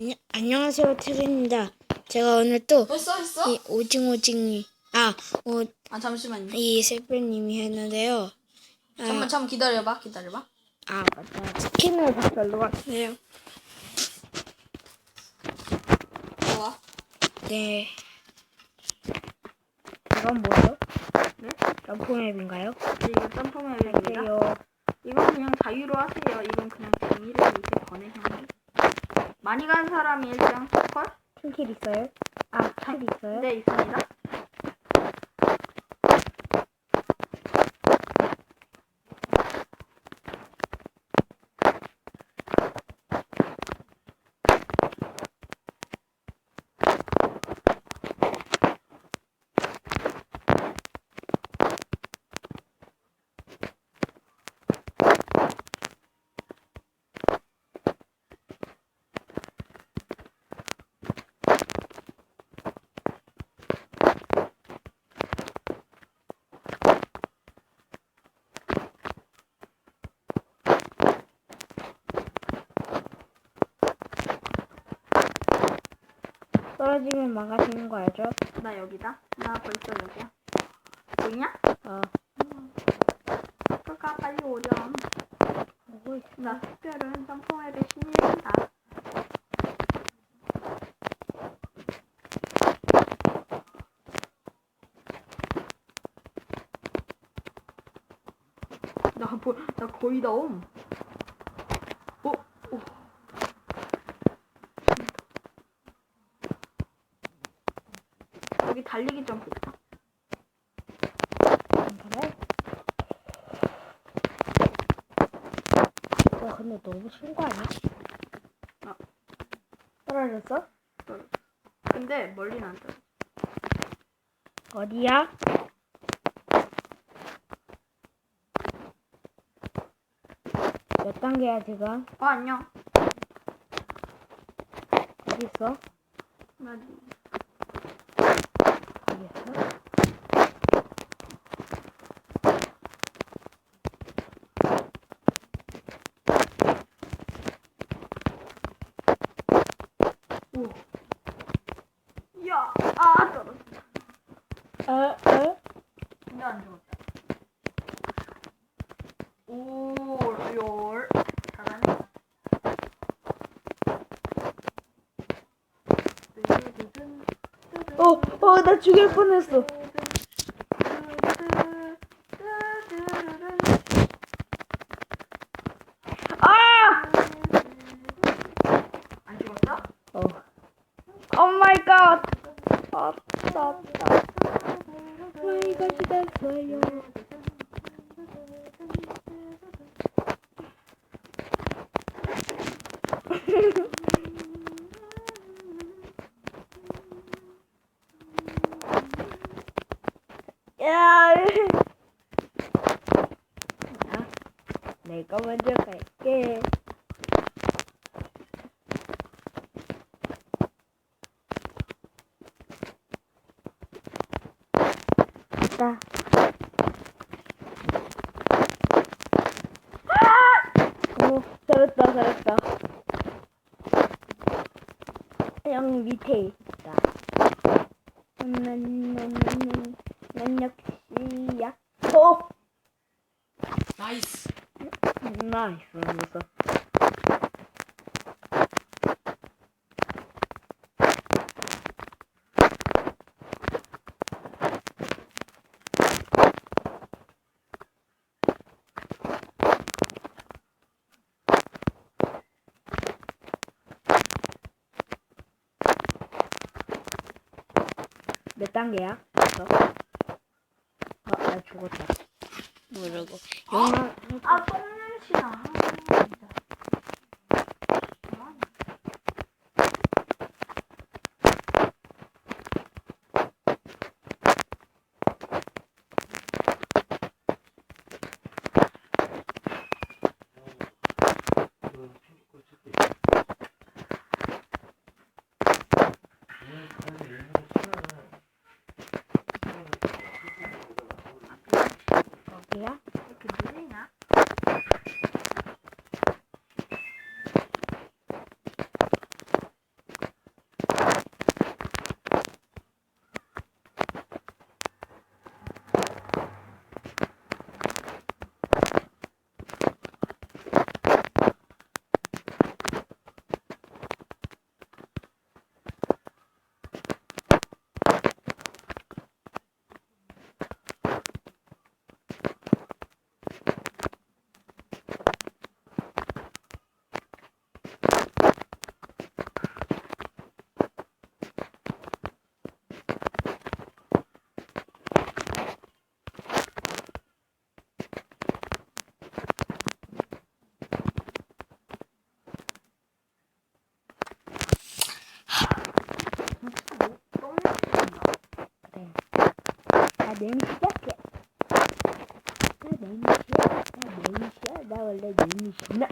안녕- 안녕하세요, 트리입니다. 제가 오늘 또 벌써 했어? 이 오징오징이 아, 오, 아 잠시만요. 이 셀프님이 했는데요. 아, 잠깐 기다려봐 기다려봐. 아 맞다. 스킨을 바꾸러 왔네요. 좋아. 네. 이건 뭐죠? 네? 점프맵인가요? 네, 이거 점프맵입니다. 이건 그냥 자유로 하세요. 이건 그냥 재미를 위해 권해 형이. 많이 간 사람이 일장 컬? 킬킬 있어요? 아, 킬 있어요? 네 있습니다. 떨어지면 망가지는 거 알죠? 나 여기다. 나 벌써 여기야. 보이냐? 어. 그까 빨리 오렴. 보고 있어. 나 특별한 점프맵의 신일이다. 나, 보, 나 거의 다 옴. 어? 어. 여기 달리기 점프 있다. 그래? 와 근데 너무 쉬운 거 아니야? 어. 떨어졌어? 근데 멀리는 안 떨어. 어디야? 몇 단계야 지금? 어, 안녕. 어디 있어? 나 어디 있어? 오. 야, 아, 떨어졌다. 어? 어? 근데 안 죽었다. 오, 열. 잘하네. 어, 어, 나 죽일 뻔했어. 아! 안 죽었어? 어. 오 마이 갓. 아, 나, 나. 마이 갓이 됐어요. 야. 자, 내가 먼저 갈게. 됐다. 오, 잘했다, 잘했다. 형 밑에 있다. 난, 난, 난, 난, 난 역시 약호! 나이스. 나이스, 하면서. 몇 단계야? 너? 아, 나 죽었다. 모르고. 영화, 아, 똥 냄새 냄새야. 나 냄새야. 나 냄새야. 나 원래 냄새나.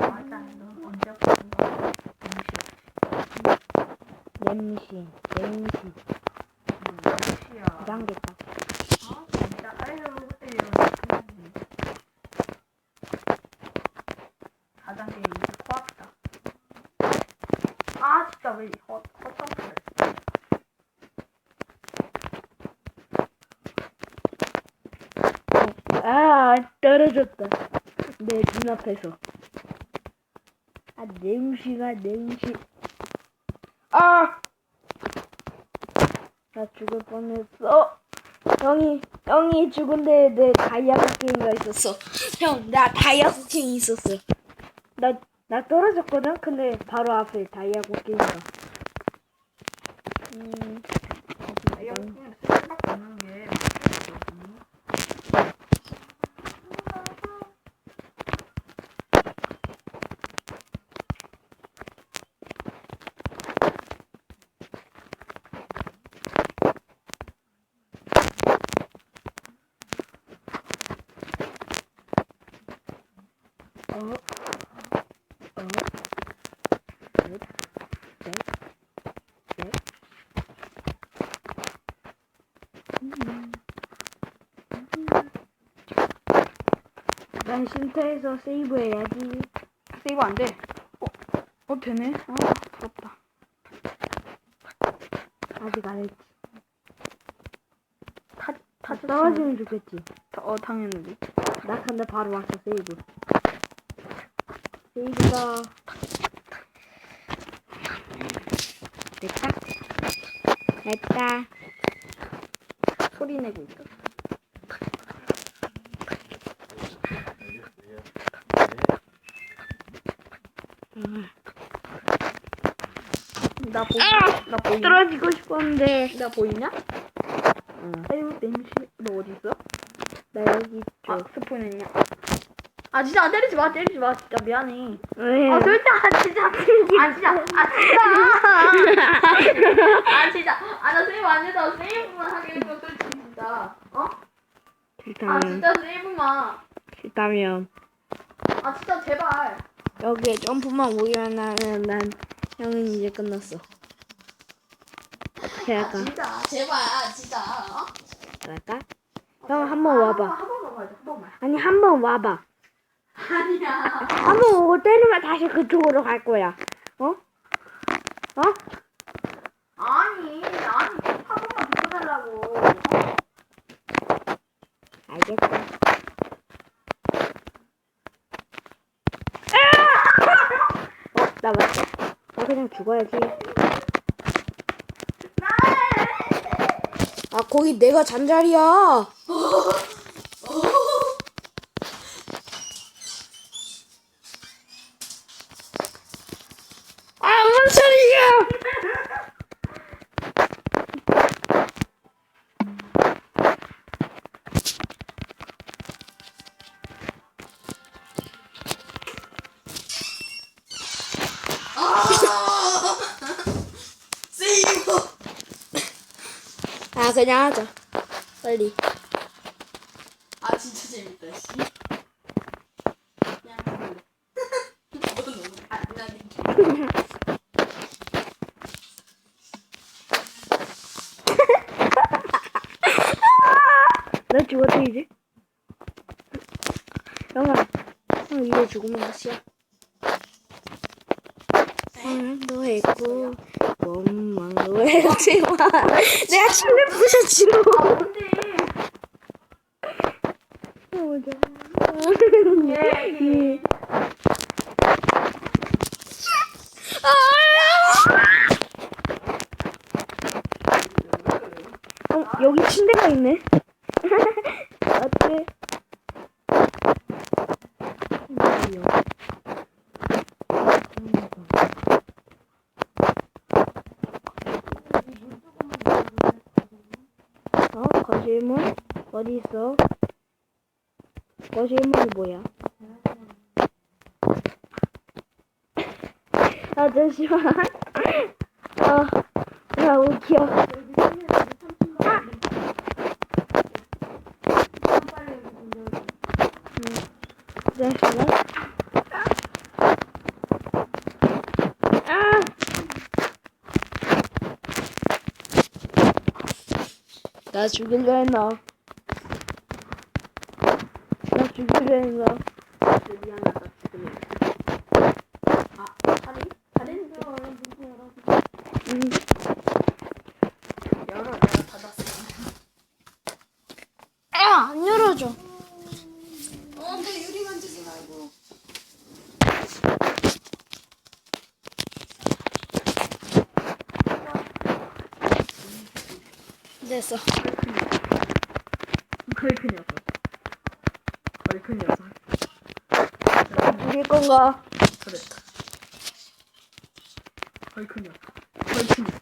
맞아. 너 언제 보는 거야? 냄새. 냄새. 무시야. 이상겠다. 어? 진짜 아유 이런. 4단계 이제 코앞이다. 아 진짜 왜 헛, 헛점프를 아, 떨어졌다. 내 눈앞에서. 아, 냄새가 냄새. 아! 나 죽을 뻔했어. 형이, 형이 죽은데 내 다이아 쿠킹가 있었어. 형, 나 다이아 쿠킹 있었어. 나, 나 떨어졌거든? 근데 바로 앞에 다이아 쿠킹가. 음, 그냥 수밖에 없는 게 맛있거든. 어, 어, 넷, 넷, 넷. 음. 난 쉼터에서 세이브 해야지. 세이브 안 돼. 어, 어 되네. 아 부럽다. 아직 안 했지. 타 타즈 떨어지면 좋겠지. 어 당연히. 나 근데 바로 왔어 세이브. 세이브가 됐다. 됐다. 소리 내고. 음. 나 보이. 아! 나 보이냐? 떨어지고 싶었는데. 나 보이냐? 응. 아유 냄새. 너 어디 있어? 나 여기 아 있죠. 스폰 했냐? 아 진짜 때리지 마 때리지 마 진짜 미안해. 왜? 아 진짜 아 진짜 아 진짜 아 진짜 아 진짜 아나 세이브 안 해서 세이브만 해서 솔직히 진짜 어? 아 싫다면, 진짜 세이브만 싫다면. 아 진짜 제발 여기에 점프만 오기만 하면 난 형은 이제 끝났어. 어떻게 아 할까? 진짜 제발 아 진짜 어? 할까? 형 한번 와봐. 한 번만 가자 한 번만 아니 한 번 와봐. 아니야 한번 오고 때리면 다시 그쪽으로 갈 거야. 어? 어? 아니 아니 한 번만 붙여달라고 알겠어. 어, 나 맞지? 나 그냥 죽어야지. 아, 거기 내가 잔자리야. 아, 그냥 하자. 빨리. 아 진짜 재밌다 씨 그냥 해볼래 뭐 너무 안 나는 나 죽었지, 이제? 형아, 형 이제 죽으면 끝이야. 사랑도 했고, 원망도 했지만, 내가 침대 부셨지, 너. 뭔데 보자. 예 어, 여기 침대가 있네. 어때? 이거요. 어? 거실문? 어디 있어? 거실문이 뭐야? 아, 잠시만. 어, 아 웃겨. 여기 생일 삼촌가 빨리 여기 좀 열어줘. 잠시만. 아! 나 죽일려 했나? 나 죽일려 했나? 미안하다 지금. 아 다리 다리는 좀 응. 열어 내가 닫았어. 아, 안 열어줘. 어, 내 유리 만지지 말고. 됐어. 걸큰 녀석. 걸큰 녀석. 죽일 건가? 그랬다. 걸큰 녀석. 걸큰 녀석.